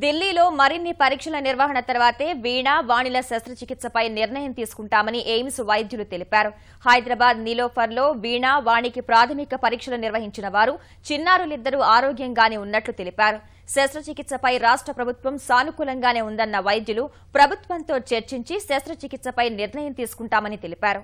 ఢిల్లీలో మరిన్ని పరీక్షల నిర్వహణ తర్వాతే వీణ వాణిల శస్త్రచికిత్సపై నిర్ణయం తీసుకుంటామని ఎయిమ్స్ వైద్యులు తెలిపారు. హైదరాబాద్ నీలోఫర్లో వీణ వాణికి ప్రాథమిక పరీక్షలు నిర్వహించిన వారు చిన్నారులిద్దరూ ఆరోగ్యంగానే ఉన్నట్లు తెలిపారు. శస్త్రచికిత్సపై రాష్ట్ర ప్రభుత్వం సానుకూలంగానే ఉందన్న వైద్యులు ప్రభుత్వంతో చర్చించి శస్త్రచికిత్సపై నిర్ణయం తీసుకుంటామని తెలిపారు.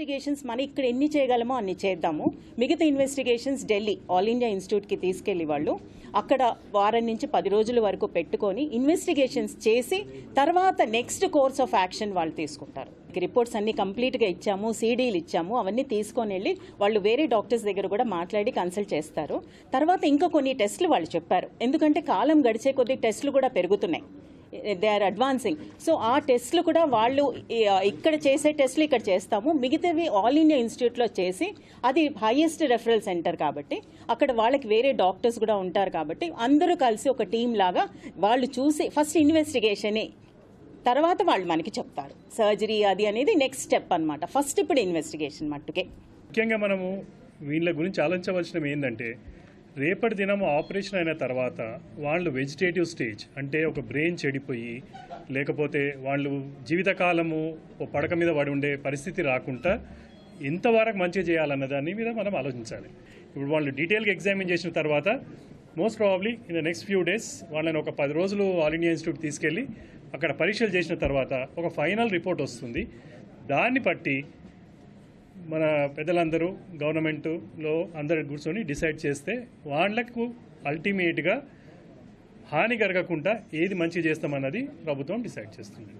ఇన్వెస్టిగేషన్స్ మనం ఇక్కడ ఎన్ని చేయగలమో అన్ని చేద్దాము. మిగతా ఇన్వెస్టిగేషన్స్ ఢిల్లీ ఆల్ ఇండియా ఇన్స్టిట్యూట్కి తీసుకెళ్ళి వాళ్ళు అక్కడ వారం నుంచి పది రోజుల వరకు పెట్టుకొని ఇన్వెస్టిగేషన్స్ చేసి తర్వాత నెక్స్ట్ కోర్స్ ఆఫ్ యాక్షన్ వాళ్ళు తీసుకుంటారు. రిపోర్ట్స్ అన్ని కంప్లీట్గా ఇచ్చాము సీడీలు ఇచ్చాము అవన్నీ తీసుకొని వెళ్ళి వాళ్ళు వేరే డాక్టర్స్ దగ్గర కూడా మాట్లాడి కన్సల్ట్ చేస్తారు. తర్వాత ఇంకా కొన్ని టెస్టులు వాళ్ళు చెప్పారు. ఎందుకంటే కాలం గడిచే కొద్దీ టెస్టులు కూడా పెరుగుతున్నాయి. దే ఆర్ అడ్వాన్సింగ్ సో ఆ టెస్ట్లు కూడా వాళ్ళు eh, ah, ఇక్కడ చేసే టెస్ట్లు ఇక్కడ చేస్తాము. మిగతావి ఆల్ ఇండియా ఇన్స్టిట్యూట్లో చేసి అది హైయెస్ట్ రెఫరల్ సెంటర్ కాబట్టి అక్కడ వాళ్ళకి వేరే డాక్టర్స్ కూడా ఉంటారు కాబట్టి అందరూ కలిసి ఒక టీం లాగా వాళ్ళు చూసి ఫస్ట్ ఇన్వెస్టిగేషనే తర్వాత వాళ్ళు మనకి చెప్తారు. సర్జరీ అది అనేది నెక్స్ట్ స్టెప్ అన్నమాట. ఫస్ట్ ఇప్పుడు ఇన్వెస్టిగేషన్ మట్టుకే. ముఖ్యంగా మనము వీళ్ళ గురించి ఆలోచించవలసినవి ఏంటంటే రేపటి దినం ఆపరేషన్ అయిన తర్వాత వాళ్ళు వెజిటేటివ్ స్టేజ్ అంటే ఒక బ్రెయిన్ చెడిపోయి లేకపోతే వాళ్ళు జీవితకాలము పడక మీద పడి ఉండే పరిస్థితి రాకుండా ఎంతవరకు మంచిగా చేయాలన్న దాని మీద మనం ఆలోచించాలి. ఇప్పుడు వాళ్ళు డీటెయిల్గా ఎగ్జామిన్ చేసిన తర్వాత most probably in the next few days వాళ్ళని ఒక పది రోజులు ఆల్ ఇండియా ఇన్స్టిట్యూట్ తీసుకెళ్ళి అక్కడ పరీక్షలు చేసిన తర్వాత ఒక ఫైనల్ రిపోర్ట్ వస్తుంది. దాన్ని బట్టి మన పెద్దలందరూ గవర్నమెంట్లో అందరు కూర్చొని డిసైడ్ చేస్తే వాళ్ళకు అల్టిమేట్గా హాని కలగకుండా ఏది మంచి చేస్తామన్నది ప్రభుత్వం డిసైడ్ చేస్తుంది.